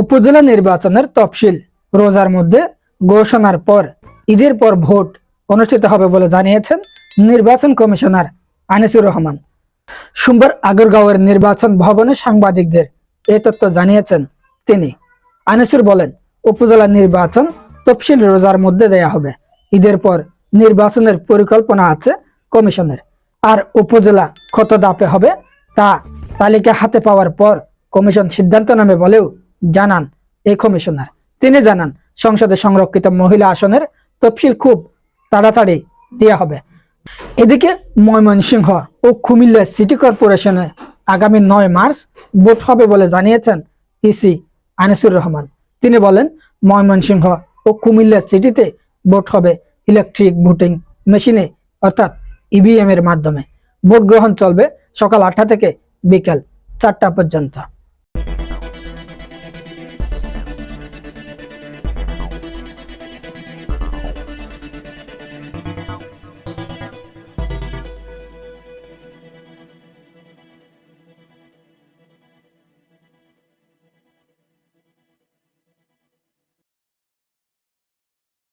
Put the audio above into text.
উপজেলা নির্বাচনের তফসিল রোজার মধ্যে ঘোষণার পর ঈদের পর ভোট অনুষ্ঠিত হবে বলে জানিয়েছেন নির্বাচন কমিশনার আনিসুর রহমান। সোমবার আগরগাঁওয়ের নির্বাচন ভবনে সাংবাদিকদের এই তথ্য জানিয়েছেন তিনি। আনিসুর বলেন, উপজেলা নির্বাচন তফসিল রোজার মধ্যে দেয়া হবে। ঈদের পর নির্বাচনের পরিকল্পনা আছে কমিশনের। আর উপজেলা কত দাপে হবে তা তালিকা হাতে পাওয়ার পর কমিশন সিদ্ধান্ত নামে বলেও জানান এই কমিশনার। তিনি জানান, সংসদে সংরক্ষিত মহিলা আসনের তফসিল খুব তাড়াতাড়ি দেওয়া হবে। এদিকে ময়মনসিংহ ও কুমিল্লা সিটি কর্পোরেশনে আগামী নয় মার্চ ভোট হবে বলে জানিয়েছেন ইসি আনিসুর রহমান। তিনি বলেন, ময়মনসিংহ ও কুমিল্লা সিটিতে ভোট হবে ইলেকট্রিক ভোটিং মেশিনে, অর্থাৎ ইভিএম এর মাধ্যমে। ভোট গ্রহণ চলবে সকাল আটটা থেকে বিকেল চারটা পর্যন্ত।